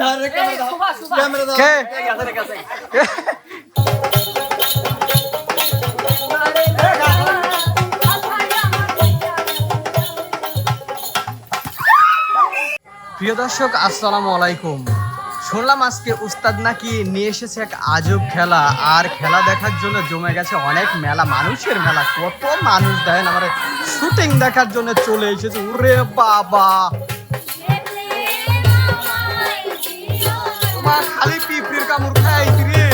ধর camera camera প্রিয় দর্শক আসসালামু আলাইকুম। শুনলাম আজকে উস্তাদ নাকি নিয়ে এসেছে এক আজব খেলা আর খেলা দেখার জন্য জমে গেছে অনেক মেলা মানুষের মেলা। কত মানুষ দেখেন আমার শুটিং দেখার জন্য চলে এসেছে। উরে বাবা! তোমার খালি পিঁপড়ির কামড় খাই রে।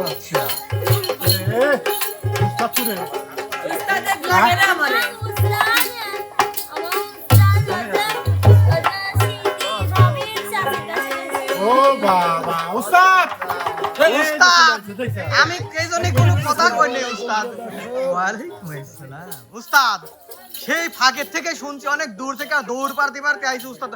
আচ্ছা। ও বাবা উস্তাদ উস্তাদ আমি এই জন্য কোনো কথা কইনি উস্তাদ। ওয়ালাইকুম আসসালাম। উস্তাদ। সেই ফাঁকের থেকে শুনছি অনেক দূর থেকে দৌড় পারতে পারতে আইছি উস্তাদ।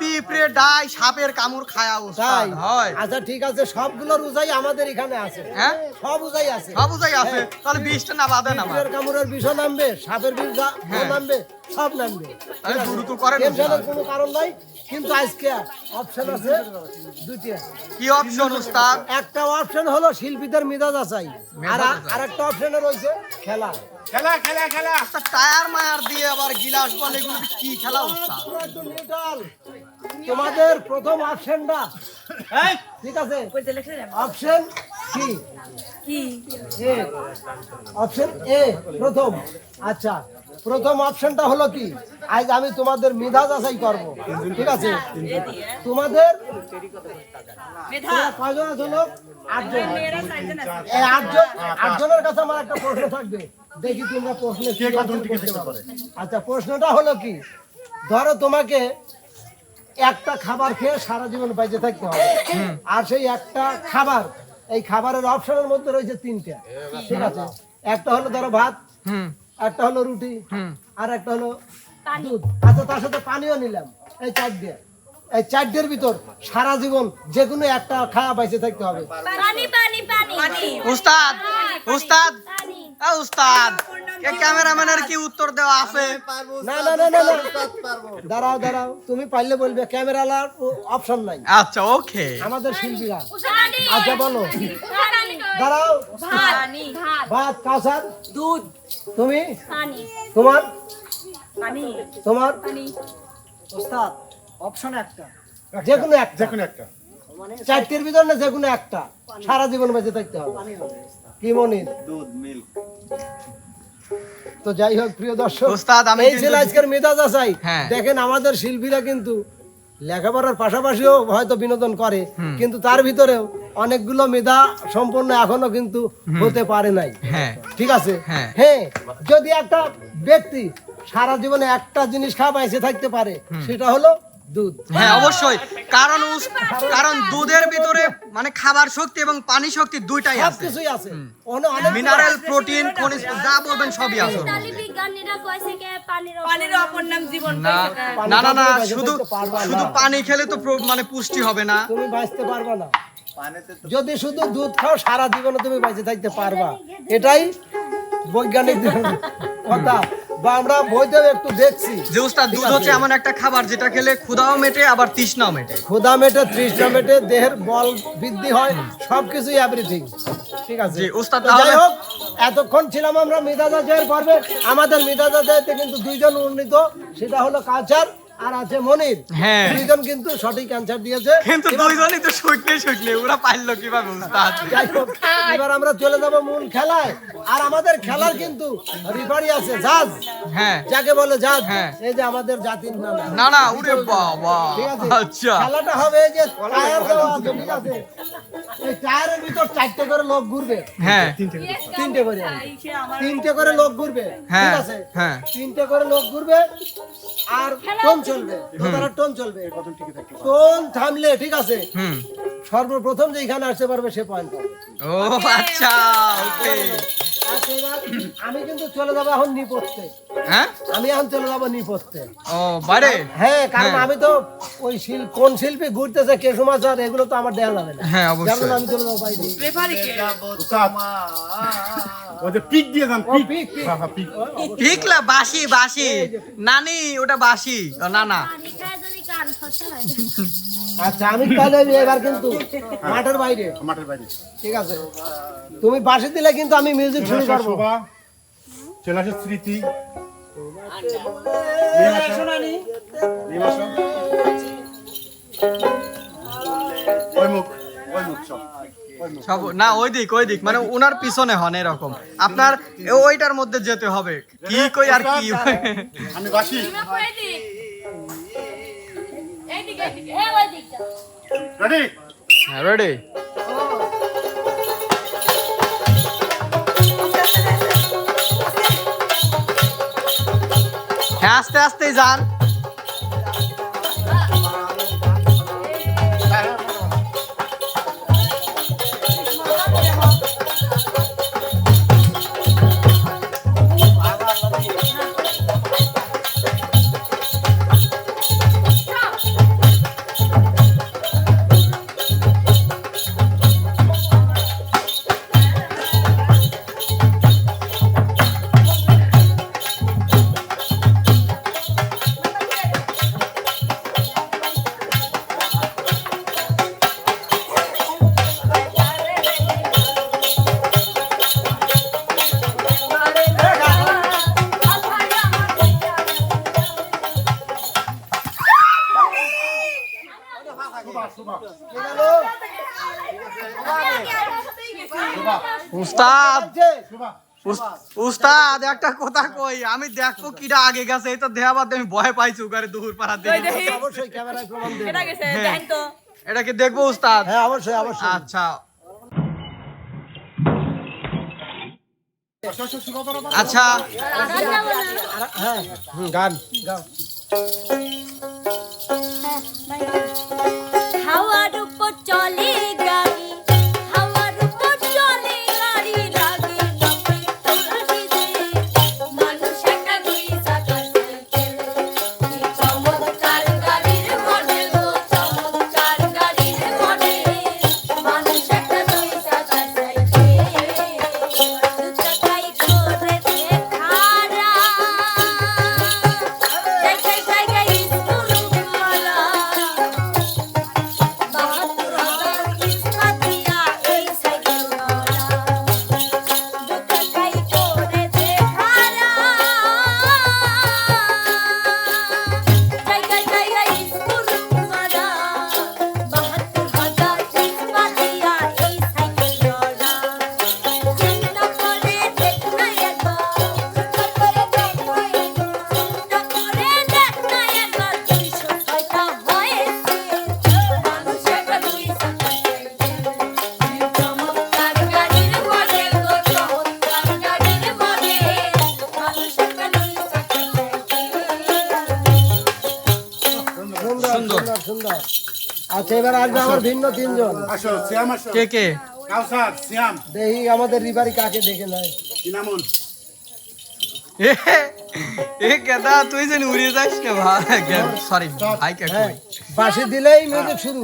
পিঁপড়ে ডাই সাপের কামড় খায়া উস্তাদ হয়। আচ্ছা ঠিক আছে সবগুলো রোজাই আমাদের এখানে আছে। হ্যাঁ? সব রোজাই আছে। সব উজাই আছে? তাহলে বিষটা না বাদে না সাপের কামড়ের বিষও নামবে সাপের বিষ হ্যাঁ। নামবে সব নামবে। তাহলে দ্রুত করেন টেনশনের। কোনো কারণ নাই কিন্তু আজকে অপশন আছে দুইটা। কি অপশন উস্তাদ? একটা অপশন হলো শিল্পীদের মেজাজ আচাই। আর। আর একটা অপশনে রয়েছে খেলা। খেলা খেলা খেলা। একটা টায়ার মায়ার দিয়ে আবার গিলাস বল এগুলো কি খেলা উস্তাদ? তোমাদের প্রথম অপশনটা। ঠিক আছে? অপশন কি? এ। অপশন এ প্রথম। আচ্ছা। প্রথম অপশনটা হলো কি? আজ আমি তোমাদের মেধা যাচাই করব। ঠিক আছে? তোমাদের কয়জন আছো লোক? আটজন। এই আটজন আটজনের কাছে আমার একটা প্রশ্ন থাকবে। দেখি তোমরা প্রশ্নের কি answer করতে পারো। আচ্ছা প্রশ্নটা হলো কি? ধরো তোমাকে একটা খাবার খেয়ে সারা জীবন বেঁচে থাকতে হবে। আর সেই একটা খাবার এই খাবারের অপশনের মধ্যে রয়েছে তিনটা। ঠিক আছে? একটা হলো ধরো ভাত। হুম। একটা হলো রুটি হুম। আর একটা হলো দুধ। আচ্ছা তার সাথে পানিও নিলাম। এই চার দিয়ে। এই চারটের ভিতর সারা জীবন যে কোনো একটা খাওয়া বেঁচে থাকতে হবে। পানি পানি পানি। উস্তাদ উস্তাদ। পানি। উস্তাদ ক্যামেরাম্যানের কি উত্তর দেওয়া আছে? না না না না দাঁড়াও দাঁড়াও। তুমি পারলে বলবে ক্যামেরালার অপশন নাই। আচ্ছা ওকে। আমাদের শিল্পীরা। আচ্ছা বলো। দাঁড়াও। পানি ভাত কাউসার দুধ। তুমি? পানি। তোমার? পানি। তোমার? পানি। ওস্তাদ অপশন একটা। যে কোনো একটা। যে কোনো একটা চারটির ভিতর না যে কোনো একটা সারা জীবন বেঁচে থাকতে হবে। কি মনে দুধ মিল্ক। তো যাই হোক প্রিয় দর্শক ওস্তাদ, আমি এই ছিল আজকের মেজাজ আসাই হ্যাঁ। দেখেন আমাদের শিল্পীরা কিন্তু লেখাপড়ার পাশাপাশিও হয়তো বিনোদন করে কিন্তু তার ভিতরেও অনেকগুলো মেধা সম্পন্ন এখনও কিন্তু হতে পারে নাই। হ্যাঁ। ঠিক আছে? হ্যাঁ। হ্যাঁ যদি একটা ব্যক্তি সারা জীবনে একটা জিনিস খাওয়া বাইসে থাকতে পারে সেটা হলো দুধ। হ্যাঁ অবশ্যই। কারণ কারণ দুধের ভিতরে মানে খাবার শক্তি এবং পানি শক্তি দুইটাই আছে। কিছুই আছে। অনেক মিনারেল প্রোটিন খনিজ যা বলবেন সবই আছে। না না না শুধু শুধু পানি খেলে তো মানে পুষ্টি হবে না। তুমি বাঁচতে পারবে না। যদি শুধু দুধ খাও সারা জীবনে তুমি বেঁচে থাকতে পারবা। এটাই বৈজ্ঞানিক কথা। বা আমরা বইতেও একটু দেখছি। যে উস্তাদ দুধ হচ্ছে এমন একটা খাবার যেটা খেলে ক্ষুধাও মেটে আবার তৃষ্ণাও মেটে। ক্ষুধা মেটে তৃষ্ণা মেটে দেহের বল বৃদ্ধি হয় সবকিছুই এভরিথিং ঠিক আছে। উস্তাদ, যাই হোক এতক্ষণ ছিলাম আমরা মিদাজা জয়ের পর্বে। আমাদের জয়তে কিন্তু দুইজন উন্নীত সেটা হলো কালচার। আর আছে মনির। হ্যাঁ। দুইজন কিন্তু সঠিক অ্যান্সার দিয়েছে। কিন্তু দুইজনই তো শুকলে শুকলে ওরা পারল কীভাবে উস্তাদ? এবার আমরা চলে যাব মূল খেলায়। আর আমাদের খেলার কিন্তু রিফারি আছে জাজ। হ্যাঁ। যাকে বলে জাজ হ্যাঁ। এই যে আমাদের জাতির নাম। না না উরে বাবা আচ্ছা। খেলাটা হবে যে টায়ার দেওয়া আছে ঠিক আছে? এই টায়ারের ভিতর চারটে করে লোক ঘুরবে। হ্যাঁ। তিনটে করে। তিনটে করে লোক ঘুরবে ঠিক হ্যাঁ, আছে? হ্যাঁ। তিনটে করে লোক ঘুরবে। আর টোন চলবে। টোন চলবে। টোন থামলে ঠিক আছে। সর্বপ্রথম সর্বপ্রথম যেখানে আসতে পারবে সে পয়েন্ট পাবে। ও আচ্ছা ওকে আমি কিন্তু চলে যাব এখন নিপড়তে হ্যাঁ? আমি এখন চলে যাব নিপথতে ও বাইরে? হ্যাঁ কারণ হ্যাঁ। আমি তো ওই শিল কোন শিল্পী ঘুরতেছে কে সমাচার এগুলো তো আমার যাবে না। হ্যাঁ, অবশ্যই। যেমন আমি চলে যাব বাইরে যে পিক দিয়ে যান ও, পিক। পিক, পিক। পিক। ঠিকলা বাসি বাসি নানি ওটা বাসি না না। আচ্ছা আমি তাহলে এবার কিন্তু মাঠের বাইরে। মাঠের বাইরে। ঠিক আছে। তুমি পাশে দিলে কিন্তু আমি মিউজিক শুরু করব। চলে আসো স্মৃতি। সব না ওই দিক ওই দিক। মানে উনার পিছনে হন এরকম। আপনার ওইটার মধ্যে যেতে হবে। কি কই আর কি? আমি বাসি। Ready ready. আস্তে আস্তে যান। উস্তাদ একটা কথা কই আমি দেখব কিটা আগে গেছে এই তো দেহা বাদ আমি ভয় পাইছি উগারে দুপুর পাড়া দেখে? অবশ্যই ক্যামেরায় প্রমাণ দেবো। হ্যাঁ। এটা কি দেখব উস্তাদ? হ্যাঁ অবশ্যই অবশ্যই। আচ্ছা। আচ্ছা। হ্যাঁ। গান। গাও। হাওয়ার উপর চলে আসবে আমার ভিন্ন তিনজন। আসো শ্যাম আসো। কে কে? কাউসার শ্যাম। দেখি আমাদের রিবারি কাকে দেখে নেয়। ইনামুন এ এ কেদা তুই যেন উড়ে যাস কে ভাই? সরি ভাই কে বাসি কই? বাঁশি দিলেই মিউজিক শুরু।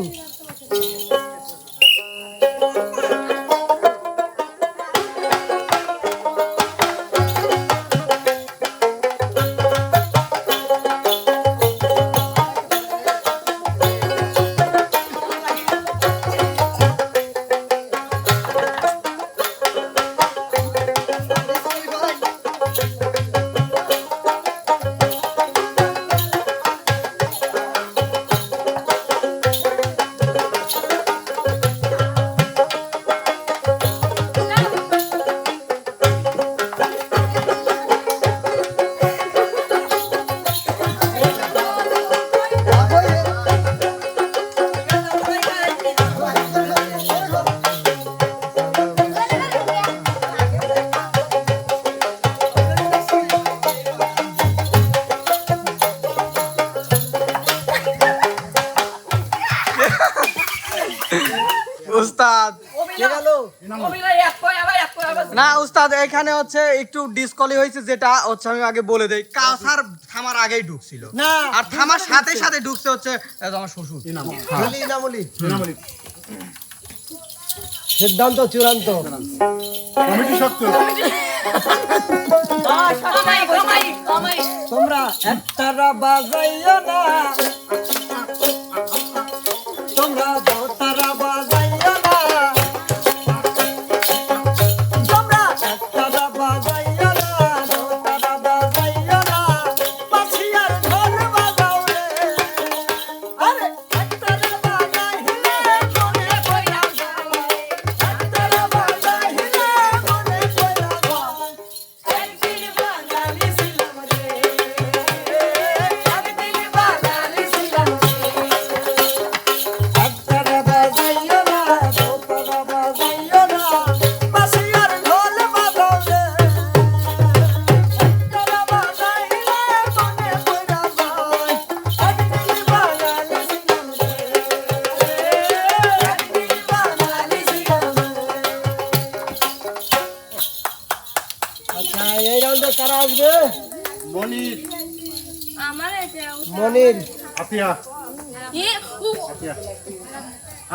এখানে হচ্ছে একটু ডিসকলি হয়েছে যেটা হচ্ছে আমি আগে বলে দেই কাউসার থামার আগেই ঢুকছিল। না আর থামার সাথে সাথে ঢুকছে হচ্ছে আমার শ্বশুর। ইনামুলি। সিদ্ধান্ত চূড়ান্ত। কমিটি শক্ত। তোমরা একতারা বাজাইও না।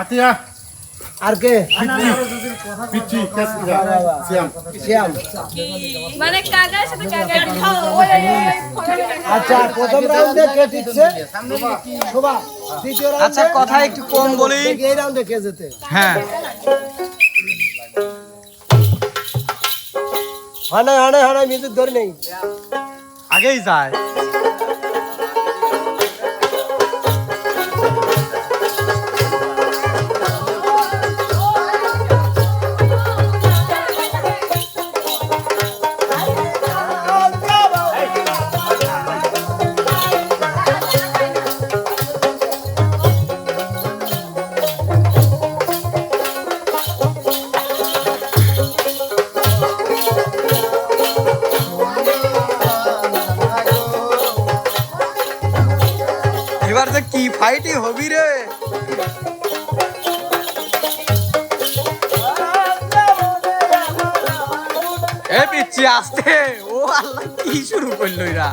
আতিয়া। আর কে? পিচ্ছি। শ্যাম। মানে কাকার সাথে কাকার আচ্ছা প্রথম রাউন্ডে কে টিকছে শোভা। দ্বিতীয় রাউন্ডে আচ্ছা কথা একটু কম বলি। এই রাউন্ডে কে যেতে হ্যাঁ। হানাই হানাই হানাই মিউজিক ধরে নেই। আগেই যায়। কি ফাইটি হবি রে? এ পিচ্ছি আসতে। ও আল্লাহ কি শুরু করল এরা?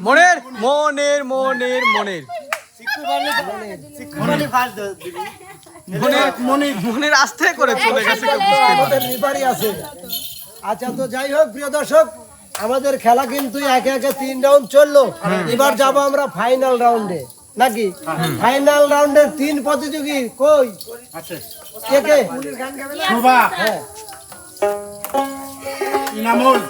মনের মনের মনের মনের। মনের মনের মনের আস্তে করে চলে গেছে আচ্ছা তো যাই হোক প্রিয় দর্শক আমাদের খেলা কিন্তু একে একে তিন রাউন্ড চলল। এবার যাব আমরা ফাইনাল রাউন্ডে নাকি? ফাইনাল রাউন্ডের তিন প্রতিযোগী কই? আছে। কে কে? শোভা। হ্যাঁ। ইনামুল।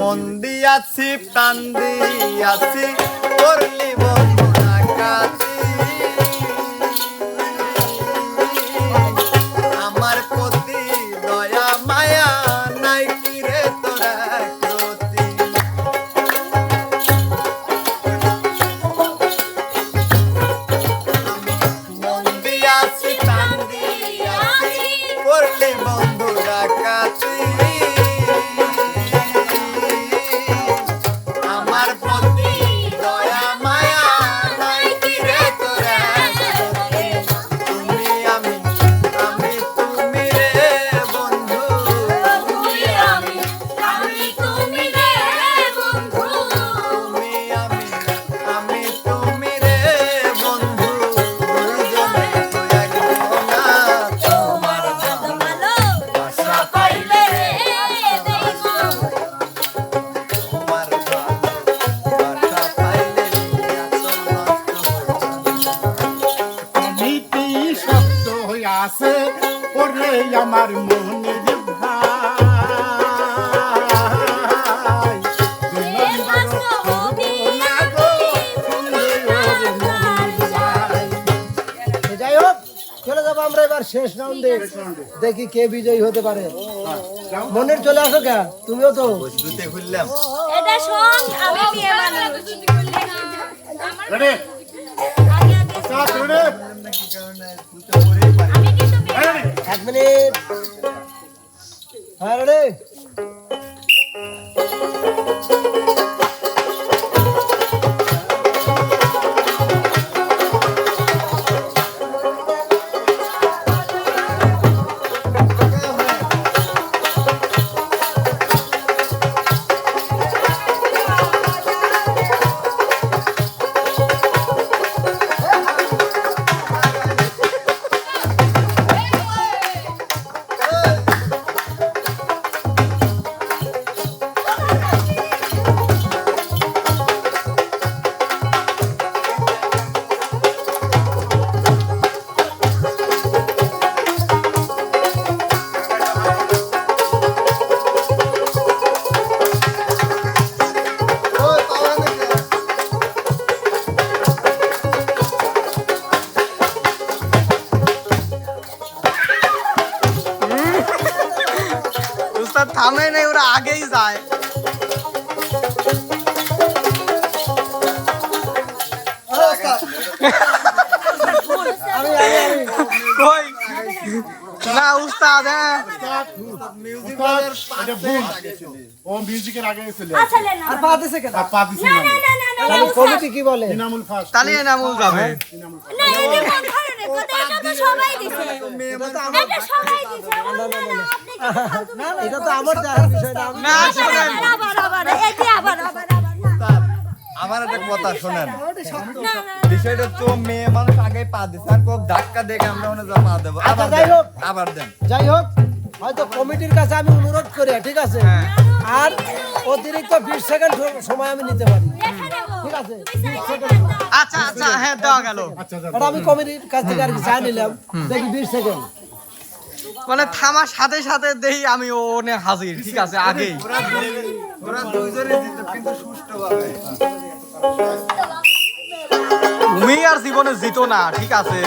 মন দিয়াছি প্রাণ দিয়াছি করলি বন্ধু ওরে যাই হোক চলে যাব আমরা এবার শেষ রাউন্ডে দেখি কে বিজয়ী হতে পারে। মনের চলে আসো কে? তুমিও তো। এটা শোন আমি বিয়ে মানুষ রেডি? আগে আগে স্টার্ট রেডি কি কারণে জুতে পরেই পারি আমি কিন্তু বিয়ে রেডি এক মিনিট হ্যাঁ রে থামে নেই ওরা আগেই যায় আমি আমি আমি কই না উস্তাদ হ্যাঁ মিউজিক উস্তাদ, বাজার এটা ভুল ও মিউজিকের আগে চলে আসে আসলে না আর পা দিছে কেন আর পা দিছি না না না না না না তাহলে কমিটি কি বলে ইনামুল ফার্স্ট তাহলে এনামুল যাবে না এটা কোন ধরনের কথা এটা তো সবাই দিছে এটা সবাই দিছে না না না আপনি কি ফালতু না না, এটা তো আমার দেখার বিষয় না না আবার আবার আবার এই যে আবার আবার আবার আমার একটা কথা শোনেন বিষয়টা তো মেয়ে মানুষ আগে পা দিচ্ছে আর কোক ধাক্কা দেখে আমরা যা পা দেবো আবার আচ্ছা, যাই হোক। আবার দেন যাই হোক হয়তো কমিটির কাছে আমি অনুরোধ করি ঠিক আছে হ্যাঁ। আর অতিরিক্ত বিশ সেকেন্ড সময় আমি নিতে পারি দেখে নেব ঠিক আছে তুমি সাইকেল আচ্ছা আচ্ছা হ্যাঁ দেওয়া গেল আচ্ছা আচ্ছা এটা আমি কমিটির কাছ থেকে আর কি চা নিলাম দেখি বিশ সেকেন্ড মানে থামার সাথে সাথে দেই আমি ওনে হাজির ঠিক আছে আগেই তুমি আর জীবনে জিতো না ঠিক আছে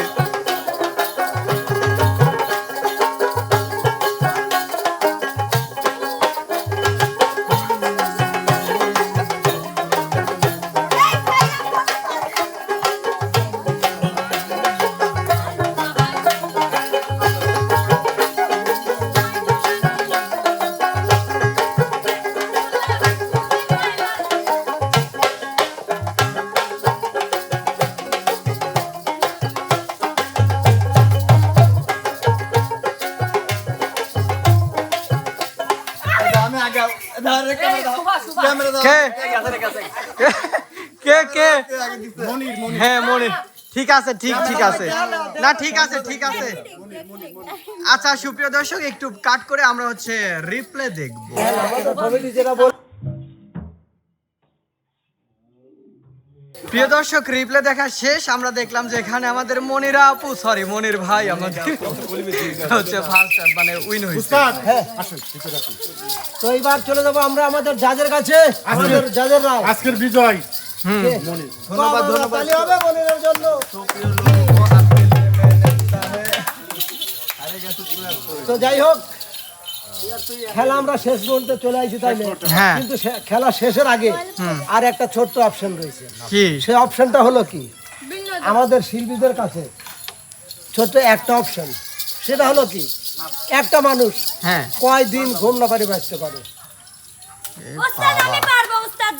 আছে ঠিক ঠিক আছে। না ঠিক আছে ঠিক আছে। আচ্ছা সুপ্রিয় দর্শক একটু কাট করে আমরা হচ্ছে রিপ্লে দেখব। প্রিয় দর্শক রিপ্লে দেখা শেষ। আমরা দেখলাম যে এখানে আমাদের মনিরা আপু সরি মনির ভাই আমাদের হচ্ছে ফার্স্ট মানে উইন হয়েছে। উস্তাদ হ্যাঁ। আসুন ভিতরে আসুন। তো এইবার চলে যাব আমরা আমাদের জাজের কাছে। আমাদের জাজের রাও। আজকের বিজয়। ধন্যবাদ, ধন্যবাদ। হবে মনিরের জন্য। তো যাই হোক খেলা আমরা শেষ পর্যন্ত চলে আসি তাইলে হ্যাঁ। কিন্তু খেলা শেষের আগে আর একটা ছোট্ট অপশন রয়েছে। কি? সেই অপশনটা হলো কি? আমাদের শিল্পীদের কাছে ছোট্ট একটা অপশন। সেটা হলো কি? একটা মানুষ হ্যাঁ। কয় দিন ঘুম না পারি বাঁচতে পারে উস্তাদ আমি পারব উস্তাদ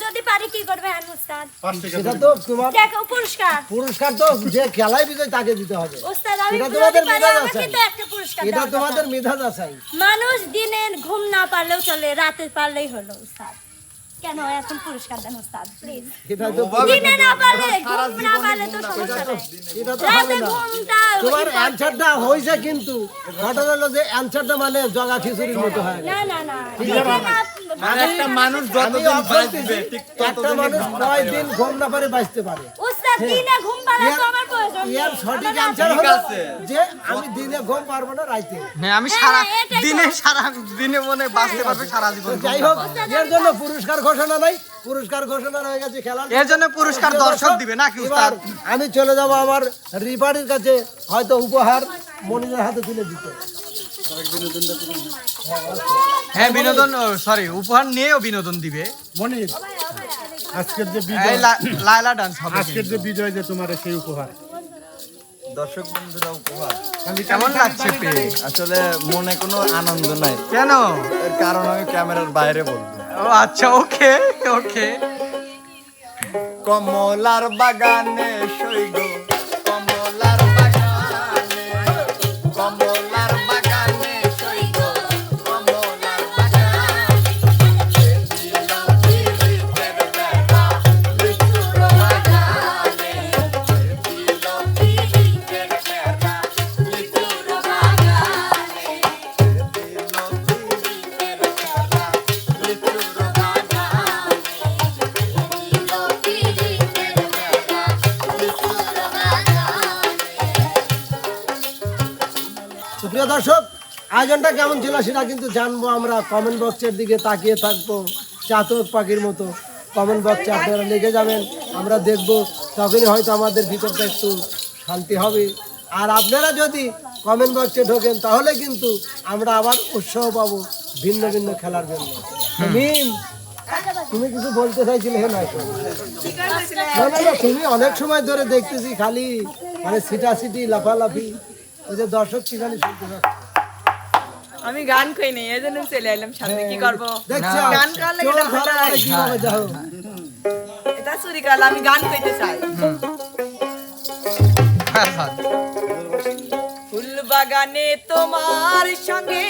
যদি কি করবে উস্তাদ? সেটা তো তোমার দেখো পুরস্কার। পুরস্কার তো যে খেলায় বিজয় তাকে দিতে হবে। উস্তাদ আমি এটা তোমাদের পারি মেধাজ আমাকে আছে। তো একটা পুরস্কার এটা তোমাদের মেধা যাচাই মানুষ দিনে ঘুম না পারলেও চলে রাতে পারলেই হলো উস্তাদ। কেন এখন পুরস্কার দেন উস্তাদ প্লিজ এটা তো দিনে না পারলে ঘুম না পারলে তো সমস্যা নেই। রাতে ঘুমটা তোমার অ্যান্সারটা হয়েছে কিন্তু। ঘটনা হলো যে অ্যান্সারটা মানে জগা খিচুড়ির মতো হয়। না না না। দিনে একটা মানুষ আমি যতদিন বাঁচবে একটা মানুষ কয় দিন ঘুম না পারে বাঁচতে পারে। উস্তাদ দিনে ঘুম পারা তো আমার প্রয়োজন ইয়ার সঠিক আমার হলো যে আমি দিনে ঘুম পারব না রাইতে। হ্যাঁ আমি সারা হ্যাঁ, তো। দিনে সারা দিনে মনে বাঁচতে পারবে সারা জীবন যাই হোক এর জন্য পুরস্কার ঘোষণা নাই পুরস্কার ঘোষণা হয়ে গেছে খেলা এর জন্য পুরস্কার দর্শক দিবে নাকি উস্তাদ? আমি চলে যাব আমার রিপারির কাছে হয়তো উপহার মনিরের হাতে তুলে দিতে। হ্যাঁ বিনোদন সরি উপহার নিয়েও বিনোদন দিবে। মনির আজকের যে বিজয় লা- লায়লা ডান্স হবে আজকের যে বিজয় যে তোমার সেই উপহার। দর্শক বন্ধুরা উপহার। কেমন লাগছে আসলে মনে কোনো আনন্দ নাই। কেন? এর কারণ আমি ক্যামেরার বাইরে বলব। আচ্ছা ওকে ওকে কমলার বাগানে সৈগ সুপ্রিয় দর্শক আয়োজনটা কেমন ছিল সেটা কিন্তু জানব আমরা। কমেন্ট বক্সের দিকে তাকিয়ে থাকব চাতক পাখির মতো। কমেন্ট বক্সে আপনারা লিখে যাবেন আমরা দেখব তখনই হয়তো আমাদের ভিতরটা একটু শান্তি হবে। আর আপনারা যদি কমেন্ট বক্সে ঢোকেন তাহলে কিন্তু আমরা আবার উৎসাহ পাবো ভিন্ন ভিন্ন খেলার জন্য। তুমি কিছু বলতে চাইছিলে? হ্যাঁ নয় না না না তুমি অনেক সময় ধরে দেখতেছি খালি মানে সিটাসিটি লাফালাফি। ওই যে দর্শক কি শুনতে পাচ্ছে। আমি গান কই নেই এই জন্য চলে এলাম সামনে কি করব? গান করার লাগে এটা ভালো চুরি করলে আমি গান কইতে চাই। হ্যাঁ, হ্যাঁ। ফুল বাগানে তোমার সঙ্গে